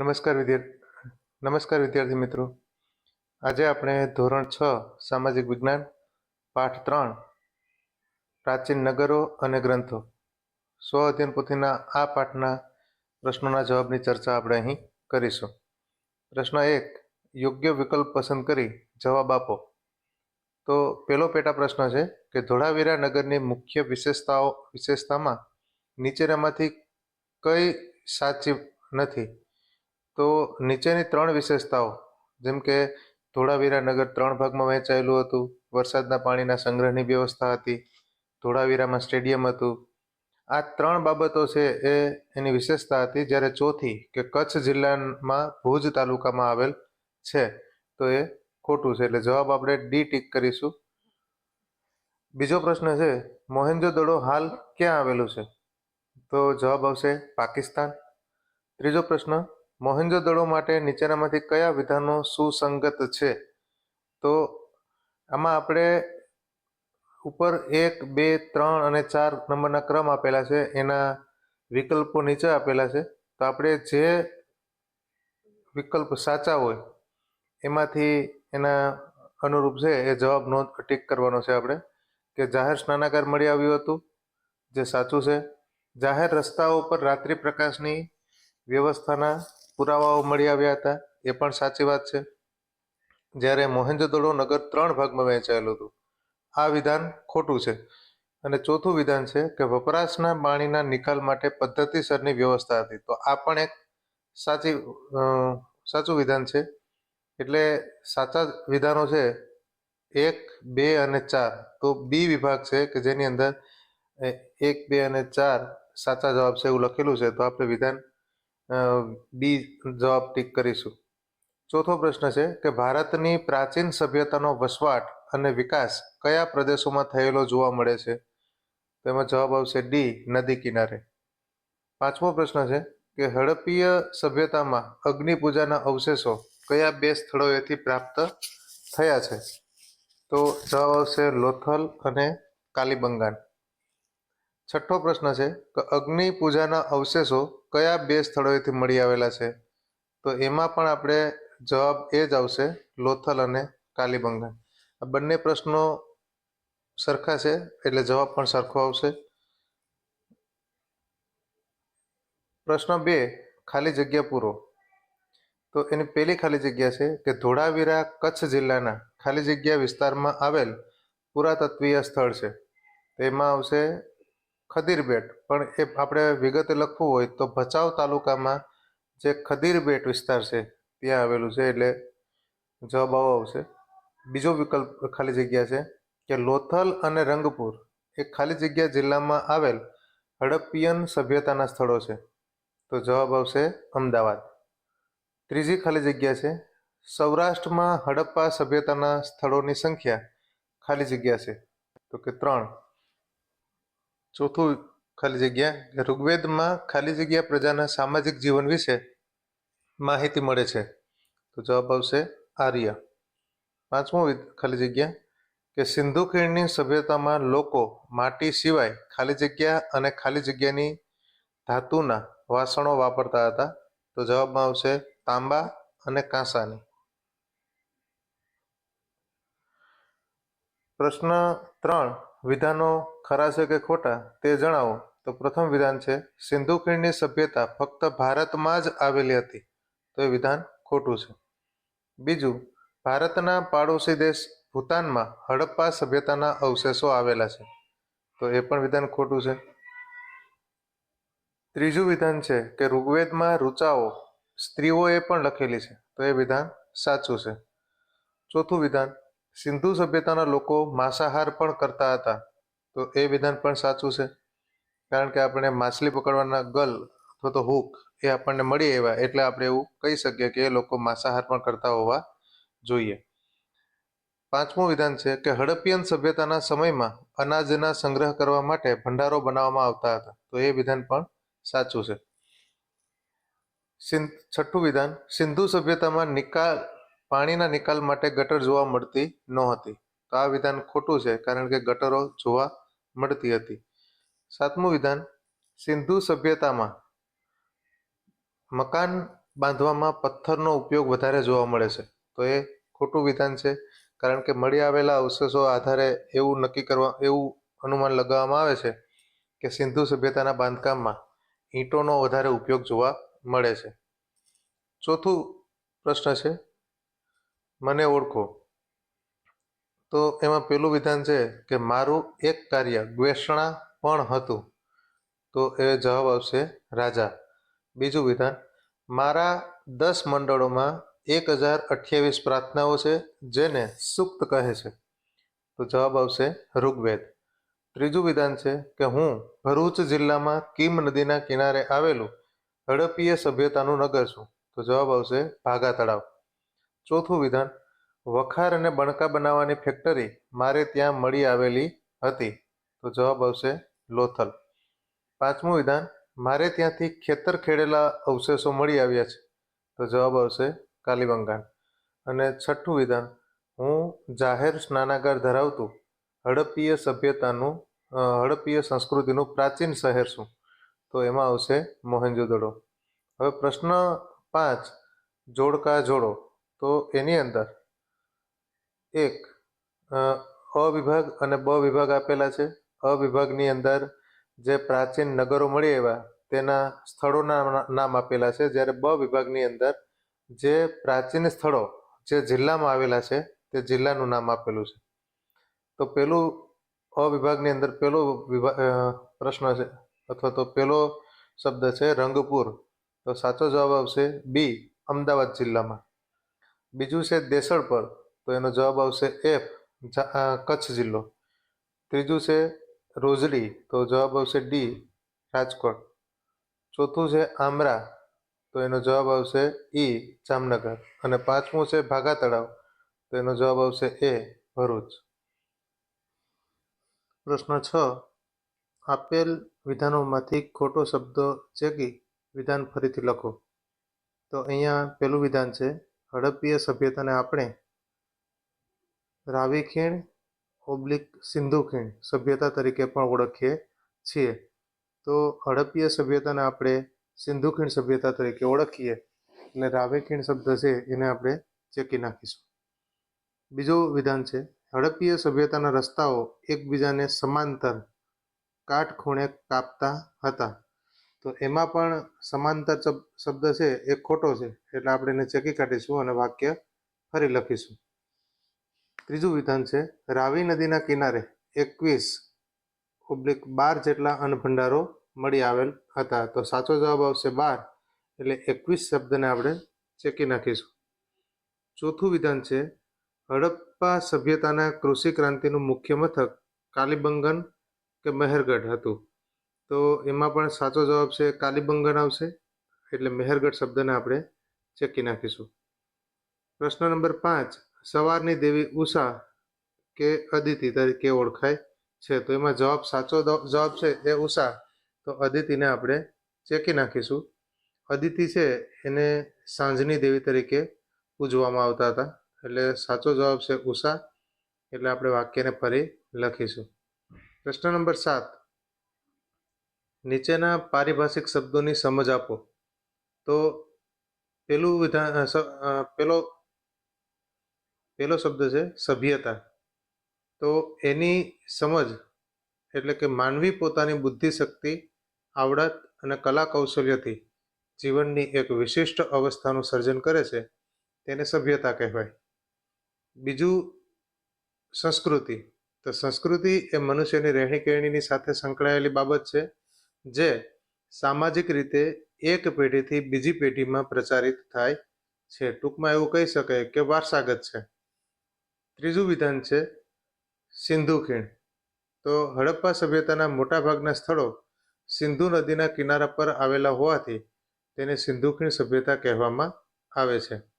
નમસ્કાર વિદ્યાર્થી નમસ્કાર વિદ્યાર્થી મિત્રો. આજે આપણે ધોરણ છ, સામાજિક વિજ્ઞાન, પાઠ ત્રણ, પ્રાચીન નગરો અને ગ્રંથો. સ્વ અધ્યયન પોથીના આ પાઠના પ્રશ્નોના જવાબની ચર્ચા આપણે અહીં કરીશું. પ્રશ્ન એક, યોગ્ય વિકલ્પ પસંદ કરી જવાબ આપો. તો પહેલો પેટા પ્રશ્ન છે કે ધોળાવીરા નગરની મુખ્ય વિશેષતાઓ, વિશેષતામાં નીચેનામાંથી કઈ સાચી નથી? તો નીચેની ત્રણ વિશેષતાઓ, જેમ કે ધોળાવીરા નગર ત્રણ ભાગમાં વહેંચાયેલું હતું, વરસાદના પાણીના સંગ્રહની વ્યવસ્થા હતી, ધોળાવીરામાં સ્ટેડિયમ હતું. આ ત્રણ બાબતો છે એ એની વિશેષતા હતી જ્યારે ચોથી કે કચ્છ જિલ્લામાં ભુજ તાલુકામાં આવેલ છે, તો એ ખોટું છે. એટલે જવાબ આપણે ડી ટીક કરીશું. બીજો પ્રશ્ન છે, મોહેન્જો હાલ ક્યાં આવેલું છે? તો જવાબ આવશે પાકિસ્તાન. ત્રીજો પ્રશ્ન મોહેન્જો માટે નીચેનામાંથી કયા વિધાનો સુસંગત છે? તો આમાં આપણે ઉપર એક, બે, ત્રણ અને ચાર નંબરના ક્રમ આપેલા છે. એના વિકલ્પો નીચે આપેલા છે. તો આપણે જે વિકલ્પ સાચા હોય, એમાંથી એના અનુરૂપ છે એ જવાબ નોંધ ટીક કરવાનો છે આપણે. કે જાહેર સ્નાનાગાર મળી આવ્યું હતું, જે સાચું છે. જાહેર રસ્તાઓ પર રાત્રિ પ્રકાશની વ્યવસ્થાના પુરાવાઓ મળી આવ્યા હતા, એ પણ સાચી વાત છે. જ્યારે મોહેન્જોદડો નગર ત્રણ ભાગમાં વહેંચાયેલું હતું, આ વિધાન ખોટું છે. અને ચોથું વિધાન છે કે વપરાશના પાણીના નિકાલ માટે પદ્ધતિસરની વ્યવસ્થા હતી. તો આ પણ એક સાચી સાચું વિધાન છે. એટલે સાચા વિધાનો છે એક, બે અને ચાર. તો બી વિભાગ છે કે જેની અંદર એક, બે અને ચાર સાચા જવાબ છે એવું લખેલું છે. તો આપણે વિધાન બી જવાબ ટીક કરીશું. ચોથો પ્રશ્ન છે કે ભારતની પ્રાચીન સભ્યતાનો વસવાટ અને વિકાસ કયા પ્રદેશોમાં થયેલો જોવા મળે છે? તેમાં જવાબ આવશે ડી, નદી કિનારે. પાંચમો પ્રશ્ન છે કે હડપ્પીય સભ્યતામાં અગ્નિપૂજાના અવશેષો કયા બે સ્થળોએથી પ્રાપ્ત થયા છે? તો જવાબ આવશે લોથલ અને કાલીબંગાન. છઠ્ઠો પ્રશ્ન છે કે અગ્નિ પૂજાના અવશેષો કયા બે સ્થળોએથી મળી આવેલા છે? તો એમાં પણ આપણે જવાબ એ જ આવશે, લોથલ અને કાલીબંગાન. આ બંને પ્રશ્નો સરખા છે, એટલે જવાબ પણ સરખો આવશે. પ્રશ્ન બે, ખાલી જગ્યા પૂરો. તો એની પહેલી ખાલી જગ્યા છે કે ધોળાવીરા કચ્છ જિલ્લાના ખાલી જગ્યા વિસ્તારમાં આવેલ પુરાતત્વીય સ્થળ છે. તેમાં આવશે ખદીરબેટ પણ એ આપણે વિગતે લખવું હોય તો ભચાઉ તાલુકામાં જે ખદીરબેટ વિસ્તાર છે, ત્યાં આવેલું છે. એટલે જવાબ આવો આવશે. બીજો વિકલ્પ ખાલી જગ્યા છે કે લોથલ અને રંગપુર. એ ખાલી જગ્યા જિલ્લામાં આવેલ હડપ્પિયન સભ્યતાના સ્થળો છે. તો જવાબ આવશે અમદાવાદ. ત્રીજી ખાલી જગ્યા છે. સૌરાષ્ટ્રમાં હડપ્પા સભ્યતાના સ્થળોની સંખ્યા ખાલી જગ્યા છે. તો કે ત્રણ. ચોથું ખાલી જગ્યા, ઋગ્વેદમાં ખાલી જગ્યા પ્રજાના સામાજિક જીવન વિશે માહિતી મળે છે. તો જવાબ આવશે આર્ય. પાંચમું ખાલી જગ્યા, કે સિંધુ ખીણની સભ્યતામાં લોકો માટી સિવાય ખાલી જગ્યા અને ખાલી જગ્યાની ધાતુના વાસણો વાપરતા હતા. તો જવાબમાં આવશે તાંબા અને કાંસાની. પ્રશ્ન ત્રણ વિધાનો ખરા છે કે ખોટા તે જણાવો. તો પ્રથમ વિધાન છે, સિંધુ ખીણની સભ્યતા ફક્ત ભારતમાં જ આવેલી હતી. તો એ વિધાન ખોટું છે. બીજું, ભારતના પાડોશી દેશ ભૂતાનમાં હડપ્પા સભ્યતાના અવશેષો આવેલા છે. તો એ પણ વિધાન ખોટું છે. ત્રીજું વિધાન છે કે ઋગ્વેદમાં ઋચાઓ સ્ત્રીઓએ પણ લખેલી છે. તો એ વિધાન સાચું છે. ચોથું વિધાન સિંધુ સભ્યતાના લોકો માંસાહાર પણ કરતા હતા. તો એ વિધાન પણ સાચું છે. કારણ કે આપણે માછલી પકડવાના ગલ અથવા તો હુક એ આપણને મળી આવ્યા એટલે આપણે એવું કહી શકીએ કે એ લોકો માંસાહાર પણ કરતા હોવા જોઈએ. પાંચમું વિધાન છે કે હડપ્પિયન સભ્યતાના સમયમાં અનાજના સંગ્રહ કરવા માટે ભંડારો બનાવવામાં આવતા હતા. તો એ વિધાન પણ સાચું છે. છઠ્ઠું વિધાન, સિંધુ સભ્યતામાં નિકાલ પાણીના નિકાલ માટે ગટર જોવા મળતી નહોતી. તો આ વિધાન ખોટું છે કારણ કે ગટરો જોવા મળતી હતી. સાતમું વિધાન, સિંધુ સભ્યતામાં મકાન બાંધવામાં પથ્થરનો ઉપયોગ વધારે જોવા મળે છે. તો એ ખોટું વિધાન છે કારણ કે મળી આવેલા અવશેષો આધારે એવું નક્કી કરવા, એવું અનુમાન લગાવવામાં આવે છે કે સિંધુ સભ્યતાના બાંધકામમાં ઈંટોનો વધારે ઉપયોગ જોવા મળે છે. ચોથું પ્રશ્ન છે મને ઓળખો. તો એમાં પેલું વિધાન છે કે મારું એક કાર્ય ગ્વેષણા પણ હતું. તો એ જવાબ આવશે રાજા. બીજું વિધાન, મારા દસ મંડળોમાં એક હજાર અઠ્યાવીસ પ્રાર્થનાઓ છે જેને સુક્ત કહે છે. તો જવાબ આવશે ઋગ્વેદ. ત્રીજું વિધાન છે કે હું ભરૂચ જિલ્લામાં કિમ નદીના કિનારે આવેલું હડપીય સભ્યતાનું નગર છું. તો જવાબ આવશે ભાગા તળાવ. ચોથું વિધાન, વખાર અને બણકા બનાવવાની ફેક્ટરી મારે ત્યાં મળી આવેલી હતી. તો જવાબ આવશે લોથલ. પાંચમું વિધાન, મારે ત્યાંથી ખેતર ખેડેલા અવશેષો મળી આવ્યા છે. તો જવાબ આવશે કાલીબંગાણ અને છઠ્ઠું વિધાન, હું જાહેર સ્નાનાગાર ધરાવતું, હડપ્પીય સભ્યતાનું હડપ્પીય સંસ્કૃતિનું પ્રાચીન શહેર છું. તો એમાં આવશે મોહેન્જોદડો. હવે પ્રશ્ન પાંચ, જોડકા જોડો. તો એની અંદર એક, અ અ વિભાગ અને બ વિભાગ આપેલા છે. અ વિભાગની અંદર જે પ્રાચીન નગરો મળી આવ્યા તેના સ્થળોના નામ આપેલા છે. જ્યારે બ વિભાગની અંદર જે પ્રાચીન સ્થળો જે જિલ્લામાં આવેલા છે તે જિલ્લાનું નામ આપેલું છે. તો પેલું અ વિભાગની અંદર પેલો પ્રશ્ન છે અથવા તો પેલો શબ્દ છે રંગપુર. તો સાચો જવાબ આવશે બી, અમદાવાદ જિલ્લામાં. બીજું છે દેસળ પર, તો એનો જવાબ આવશે એફ કચ્છ જિલ્લો. ત્રીજું છે રોજડી, તો જવાબ આવશે ડી રાજકોટ. ચોથું છે આમરા, તો એનો જવાબ આવશે ઈ જામનગર. અને પાંચમું છે ભાગા તળાવ તો એનો જવાબ આવશે એ ભરૂચ. પ્રશ્ન છ, આપેલ વિધાનોમાંથી ખોટો શબ્દ ચેકી વિધાન ફરીથી લખો. તો અહીંયા પેલું વિધાન છે હડપ્પીય સભ્યતાને આપણે રાવી ખીણ ઓબ્લિક સિંધુ ખીણ સભ્યતા તરીકે પણ ઓળખીએ છીએ. તો હડપ્પીય સભ્યતાને આપણે સિંધુ ખીણ સભ્યતા તરીકે ઓળખીએ એટલે રાવી ખીણ શબ્દ છે એને આપણે ચેકી નાખીશું. બીજું વિધાન છે, હડપ્પીય સભ્યતાના રસ્તાઓ એકબીજાને સમાંતર કાટખૂણે કાપતા હતા. તો એમાં પણ સમાનતા શબ્દ છે, એ ખોટો છે, એટલે આપણે એને ચેકી કાઢીશું અને વાક્ય ફરી લખીશું. ત્રીજું વિધાન છે, રાવી નદીના કિનારે એકવીસ ઓબ્લિક બાર જેટલા અન્નભંડારો મળી આવેલ હતા. તો સાચો જવાબ આવશે બાર, એટલે એકવીસ શબ્દને આપણે ચેકી નાખીશું. ચોથું વિધાન છે, હડપ્પા સભ્યતાના કૃષિ ક્રાંતિનું મુખ્ય મથક કાલીબંગન કે મહેરગઢ હતું. તો એમાં પણ સાચો જવાબ છે કાલીબંગન આવશે. એટલે મહેરગઢ શબ્દને આપણે ચેકી નાખીશું. પ્રશ્ન નંબર પાંચ, સવારની દેવી ઉષા કે અદિતિ તરીકે ઓળખાય છે? તો એમાં જવાબ સાચો જવાબ છે એ ઉષા. તો અદિતિને આપણે ચેકી નાખીશું. અદિતિ છે એને સાંજની દેવી તરીકે પૂજવામાં આવતા હતા. એટલે સાચો જવાબ છે ઉષા. એટલે આપણે વાક્યને ફરી લખીશું. પ્રશ્ન નંબર સાત નીચેના પારિભાષિક શબ્દોની સમજ આપો. તો પેલું વિધાન પેલો પેલો શબ્દ છે સભ્યતા. તો એની સમજ એટલે કે માનવી પોતાની બુદ્ધિશક્તિ, આવડત અને કલા કૌશલ્યથી જીવનની એક વિશિષ્ટ અવસ્થાનું સર્જન કરે છે, તેને સભ્યતા કહેવાય. બીજું સંસ્કૃતિ. તો સંસ્કૃતિ એ મનુષ્યની રહેણી કહેણીની સાથે સંકળાયેલી બાબત છે. જે સામાજિક રીતે એક પેઢીથી બીજી પેઢીમાં પ્રચારિત થાય છે. ટૂંકમાં એવું કહી શકાય કે વારસાગત છે. ત્રીજું વિધાન છે સિંધુ ખીણ. તો હડપ્પા સભ્યતાના મોટાભાગના સ્થળો સિંધુ નદીના કિનારા પર આવેલા હોવાથી તેને સિંધુ ખીણ સભ્યતા કહેવામાં આવે છે.